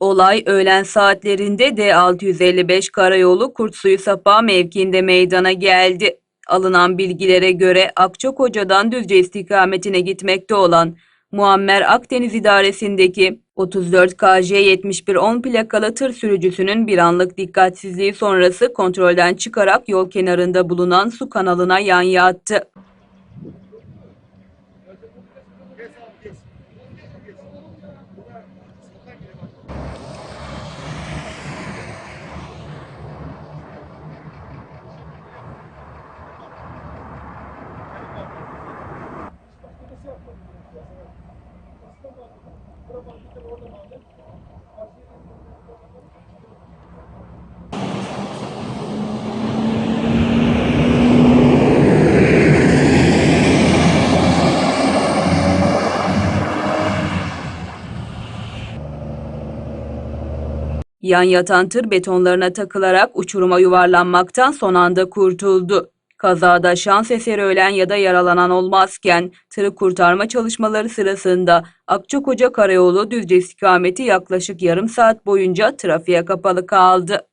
Olay öğlen saatlerinde D655 karayolu Kurtsuyu Sapağı mevkiinde meydana geldi. Alınan bilgilere göre Akçakoca'dan Düzce istikametine gitmekte olan Muammer Akdeniz İdaresi'ndeki 34 KJ 7110 plakalı tır sürücüsünün bir anlık dikkatsizliği sonrası kontrolden çıkarak yol kenarında bulunan su kanalına yan yattı. Yan yatan tır betonlarına takılarak uçuruma yuvarlanmaktan son anda kurtuldu. Kazada şans eseri ölen ya da yaralanan olmazken tırı kurtarma çalışmaları sırasında Akçakoca Karayolu Düzce istikameti yaklaşık yarım saat boyunca trafiğe kapalı kaldı.